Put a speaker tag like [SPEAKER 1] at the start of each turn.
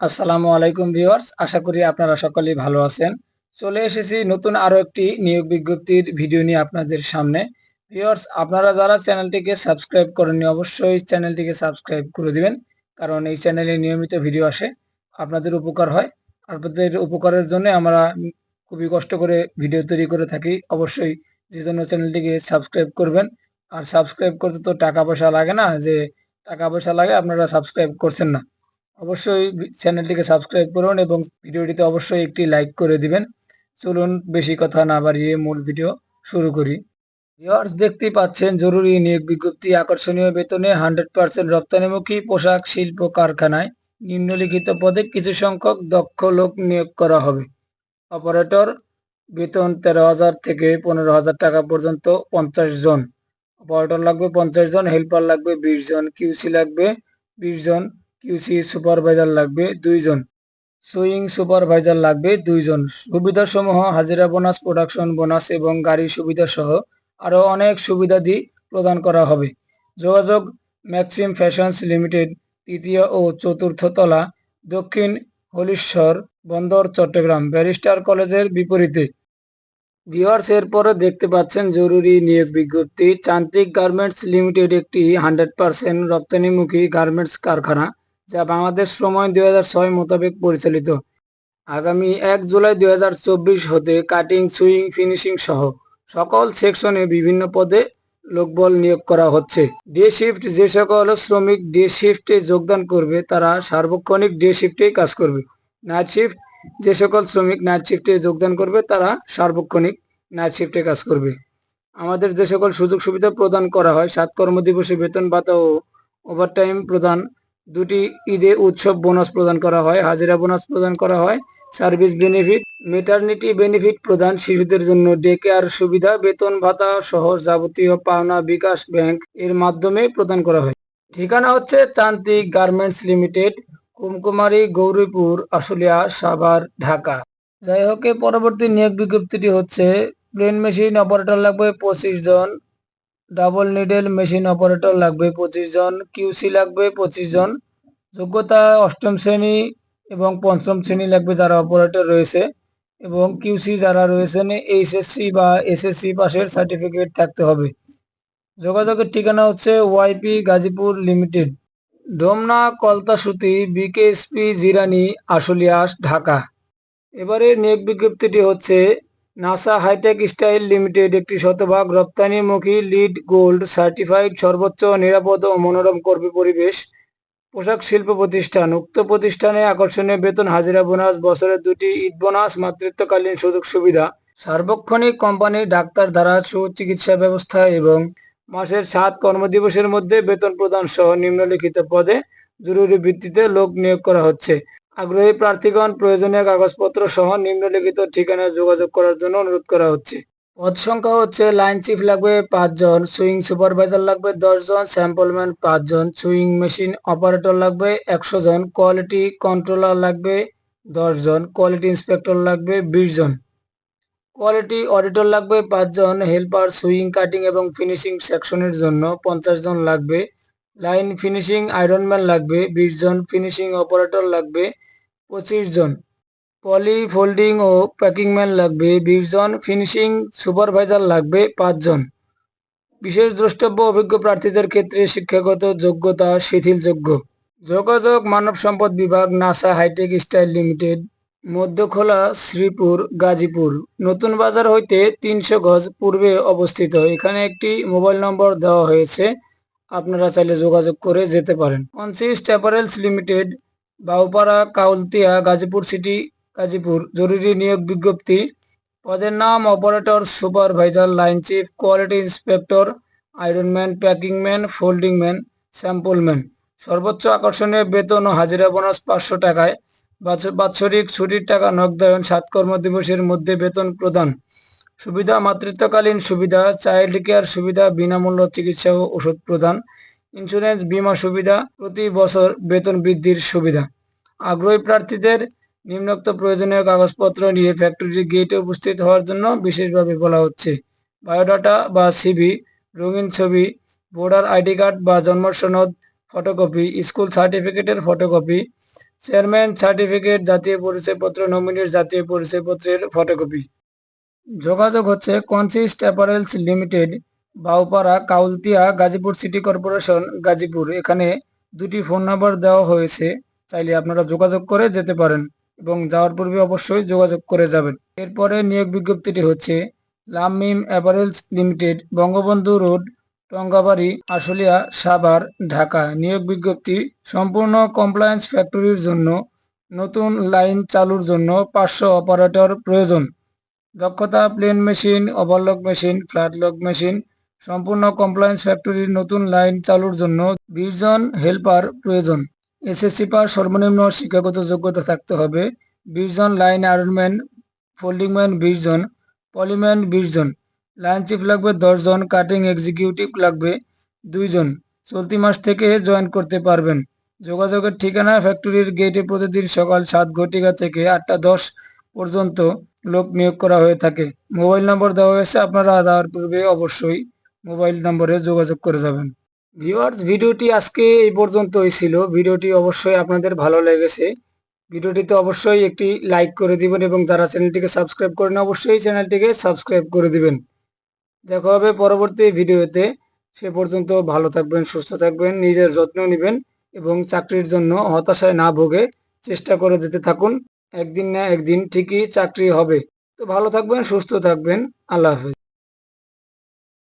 [SPEAKER 1] আসসালামু আলাইকুম ভিউয়ার্স, আশা করি আপনারা সকলেই ভালো আছেন। চলে এসেছি নতুন আরও একটি নিয়োগ বিজ্ঞপ্তির ভিডিও নিয়ে আপনাদের সামনে। ভিউয়ার্স, আপনারা যারা চ্যানেলটিকে সাবস্ক্রাইব করেননি, অবশ্যই চ্যানেলটিকে সাবস্ক্রাইব করে দিবেন, কারণ এই চ্যানেলে নিয়মিত ভিডিও আসে, আপনাদের উপকার হয়। আপনাদের উপকারের জন্য আমরা খুবই কষ্ট করে ভিডিও তৈরি করে থাকি। অবশ্যই যে জন্য চ্যানেলটিকে সাবস্ক্রাইব করবেন, আর সাবস্ক্রাইব করতে তো টাকা পয়সা লাগে না, যে টাকা পয়সা লাগে আপনারা সাবস্ক্রাইব করছেন না। অবশ্যই চ্যানেলটিকে সাবস্ক্রাইব করুন এবং ভিডিওটিতে অবশ্যই একটি লাইক করে দিবেন। চলুন বেশি কথা না বাড়িয়ে মূল ভিডিও শুরু করি। ভিউয়ার্স, দেখতেই পাচ্ছেন জরুরি নিয়োগ বিজ্ঞপ্তি। আকর্ষণীয় বেতনে হান্ড্রেড পার্সেন্ট রপ্তানিমুখী পোশাক শিল্প কারখানায় নিম্নলিখিত পদে কিছু সংখ্যক দক্ষ লোক নিয়োগ করা হবে। অপারেটর, বেতন তেরো হাজার থেকে পনেরো হাজার টাকা পর্যন্ত পঞ্চাশ জন। অপারেটর লাগবে পঞ্চাশ জন, হেল্পার লাগবে বিশ জন কিউসি লাগবে বিশ জন। কিউসি সুপারভাইজার লাগবে দুইজন সুইং সুপারভাইজার লাগবে দুইজন। সুবিধাসমূহ, হাজিরা বোনাস প্রোডাকশন বোনাস এবং গাড়ি সুবিধা সহ আরও অনেক সুবিধাদি প্রদান করা হবে। যোগাযোগ ম্যাক্সিম ফ্যাশনস লিমিটেড তৃতীয় ও চতুর্থ তলা, দক্ষিণ হলিশ্বর বন্দর, চট্টগ্রাম, ব্যারিস্টার কলেজের বিপরীতে। ভিওয়ার্স এরপরে দেখতে পাচ্ছেন জরুরি নিয়োগ বিজ্ঞপ্তি। চান্ত্রিক গার্মেন্টস লিমিটেড একটি হান্ড্রেড পার্সেন্ট রপ্তানিমুখী গার্মেন্টস কারখানা। যা বাংলাদেশ সময় দুই মোতাবেক পরিচালিত। আগামী এক জুলাই দু হাজার চব্বিশ হতে কাটিং, সুইং, ফিনিশিং সহ সকল সেকশনে বিভিন্ন পদে লোকবল নিয়োগ করা হচ্ছে। ডে শিফট যে সকল শ্রমিক ডে শিফটে যোগদান করবে, তারা সার্বক্ষণিক ডে শিফটেই কাজ করবে। নাইট শিফট যে সকল শ্রমিক নাইট শিফটে যোগদান করবে, তারা সার্বক্ষণিক নাইট শিফটে কাজ করবে। আমাদের যে সকল সুযোগ সুবিধা প্রদান করা হয়, সাত কর্মদিবসে বেতন ভাতা ও ওভারটাইম প্রদান দুটি ঈদে উৎসব বোনাস প্রদান করা হয়, হাজিরা বোনাস প্রদান করা হয়, সার্ভিস বেনিফিট মেটার্নিটি বেনিফিট প্রদান, শিশুদের জন্য ডে কেয়ার সুবিধা, বেতন ভাতা সহ যাবতীয় পাওনা বিকাশ ব্যাংক এর মাধ্যমে প্রদান করা হয়। ঠিকানা হচ্ছে তান্ত্রিক গার্মেন্টস লিমিটেড, কুমকুমারী, গৌরীপুর, আশুলিয়া, সাভার, ঢাকা। যাই হোক পরবর্তী নিয়োগ বিজ্ঞপ্তিটি হচ্ছে প্লেন মেশিন অপারেটর লাগবে পঁচিশ জন ডাবল নিডেল মেশিন অপারেটর লাগবে পঁচিশ জন কিউসি লাগবে পঁচিশ জন। যোগ্যতা অষ্টম শ্রেণি এবং পঞ্চম শ্রেণি লাগবে যারা অপারেটর রয়েছে এবং কিউসি যারা রয়েছেন এইচএসসি বা এসএসসি পাশের সার্টিফিকেট থাকতে হবে। যোগাযোগের ঠিকানা হচ্ছে YP Gazipur limited, Domna Kaltasuti, BKSP, Zirani আশুলিয়াস Dhaka. এবারে নিয়োগ বিজ্ঞপ্তিটি হচ্ছে নাসা হাইটেক স্টাইল লিমিটেড একটি শতভাগ রপ্তানিমুখী লিড গোল্ড সার্টিফাইড সর্বোচ্চ, নিরাপদ ও মনোরম কর্মী পরিবেশ পোশাক শিল্প প্রতিষ্ঠান। উক্ত প্রতিষ্ঠানে আকর্ষণীয় বেতন, হাজিরা বোনাস বছরের দুটি ঈদ বোনাস, মাতৃত্বকালীন সুযোগ সুবিধা, সার্বক্ষণিক কোম্পানি, ডাক্তার দ্বারা সুচিকিৎসা ব্যবস্থা এবং মাসের সাত কর্মদিবসের মধ্যে বেতন প্রদান সহ নিম্নলিখিত পদে জরুরি ভিত্তিতে লোক নিয়োগ করা হচ্ছে। আগ্রহী প্রার্থীগণ প্রয়োজনীয় কাগজপত্র সহ নিম্নলিখিত ঠিকানায় যোগাযোগ করার জন্য অনুরোধ করা হচ্ছে। পদ সংখ্যা হচ্ছে লাইন চিফ লাগবে পাঁচজন, সুইং সুপারভাইজার লাগবে দশজন স্যাম্পলম্যান পাঁচজন, সুইং মেশিন অপারেটর লাগবে একশো জন কোয়ালিটি কন্ট্রোলার লাগবে দশজন, কোয়ালিটি ইন্সপেক্টর লাগবে বিশ জন কোয়ালিটি অডিটর লাগবে পাঁচজন, হেল্পার, সুইং, কাটিং এবং ফিনিশিং সেকশনের জন্য পঞ্চাশ জন লাগবে। লাইন ফিনিশিং আয়রনম্যান লাগবে, বিশ জন ফিনিশিং অপারেটর লাগবে, পঁচিশ জন। পলি ফোল্ডিং ও প্যাকিং ম্যান লাগবে, বিশ জন ফিনিশিং সুপারভাইজার লাগবে পাঁচজন বিশেষ দ্রষ্টব্য অভিজ্ঞ প্রার্থীদের ক্ষেত্রে শিক্ষাগত যোগ্যতা, শিথিলযোগ্য। যোগাযোগ মানব সম্পদ বিভাগ, NASA hitech style limited, Madhyakhola Sreepur, Gazipur. Notun Bazar হইতে তিনশো গজ পূর্বে অবস্থিত। এখানে একটি মোবাইল নম্বর দেওয়া হয়েছে। আপনারা চাইলে যোগাযোগ করে যেতে পারেন। Consist apparels limited, Bauparha, Kaultia, Gazipur city, Gazipur. জরুরি নিয়োগ বিজ্ঞপ্তি। পদের নাম operator, supervisor, line chief, quality inspector iron man packing man folding man sample man সর্বোচ্চ আকর্ষণীয় বেতন ও হাজিরা বোনাস পাঁচশো টাকায়। বাৎসরিক ছুটির টাকা নগদায়ন সাত কর্মদিবসের মধ্যে বেতন প্রদান। সুবিধা, মাতৃত্বকালীন সুবিধা চাইল্ড কেয়ার সুবিধা, বিনামূল্য চিকিৎসা ও ওষুধ প্রদান ইন্স্যুরেন্স বীমা সুবিধা, প্রতি বছর বেতন বৃদ্ধির সুবিধা। আগ্রহী প্রার্থীদের নিম্নোক্ত প্রয়োজনীয় কাগজপত্র নিয়ে ফ্যাক্টরি গেটে উপস্থিত হওয়ার জন্য বিশেষভাবে বলা হচ্ছে। বায়োডাটা বা সিভি রঙিন ছবি ভোটার আইডি কার্ড বা জন্ম সনদ ফটোকপি স্কুল সার্টিফিকেটের ফটোকপি চেয়ারম্যান সার্টিফিকেট জাতীয় পরিচয়পত্র নমিনির জাতীয় পরিচয়পত্রের ফটোকপি যোগাযোগ হচ্ছে consist apparels limited, Bauparha, Kaultia, Gazipur city corporation, Gazipur. এখানে দুটি ফোন নাম্বার দেওয়া হয়েছে, চাইলে আপনারা যোগাযোগ করে যেতে পারেন এবং যাওয়ার পূর্বে অবশ্যই যোগাযোগ করে যাবেন। এরপরে নিয়োগ বিজ্ঞপ্তিটি হচ্ছে Lamim apparels limited, Bangabandhu road, Tongabari, Ashulia, Savar, Dhaka. নিয়োগ বিজ্ঞপ্তি সম্পূর্ণ কমপ্লায়েন্স ফ্যাক্টরির জন্য, নতুন লাইন চালুর জন্য পাঁচশো অপারেটর প্রয়োজন। দক্ষতা plain machine overlock machine flatlock machine সম্পূর্ণ কমপ্লায়েন্স ফ্যাক্টরির নতুন লাইন চালুর জন্য বিশ জন হেল্পার প্রয়োজন। এসএসসি পাস সর্বনিম্ন শিক্ষাগত যোগ্যতা থাকতে হবে। বিশ জন লাইন আয়রনম্যান ফোল্ডিংম্যান বিশ জন পলিম্যান বিশ জন লাইন চিফ লাগবে দশ জন কাটিং এক্সিকিউটিভ লাগবে দুইজন। চলতি মাস থেকে জয়েন করতে পারবেন। যোগাযোগের ঠিকানা ফ্যাক্টরির গেটে প্রতিদিন সকাল সাত ঘটিকা থেকে আটটা দশ পর্যন্ত। লোক নিয়োগ করা হয়ে থাকে। মোবাইল নম্বর দেওয়া হয়েছে আপনারা যাওয়ার পূর্বে অবশ্যই মোবাইল নম্বরে যোগাযোগ করে যাবেন। ভিউয়ার্স, ভিডিওটি আজকে এই পর্যন্তই ছিল। ভিডিওটি অবশ্যই আপনাদের ভালো লেগেছে। ভিডিওটিতে অবশ্যই একটি লাইক করে দিবেন এবং যারা চ্যানেলটিকে সাবস্ক্রাইব করেন অবশ্যই চ্যানেলটিকে সাবস্ক্রাইব করে দিবেন। দেখা হবে পরবর্তী ভিডিওতে। সে পর্যন্ত ভালো থাকবেন, সুস্থ থাকবেন, নিজের যত্ন নেবেন এবং চাকরির জন্য হতাশায় না ভোগে চেষ্টা করে যেতে থাকুন। একদিন না একদিন ঠিকই চাকরি হবে। তো ভালো থাকবেন সুস্থ থাকবেন। আল্লাহ হাফেজ।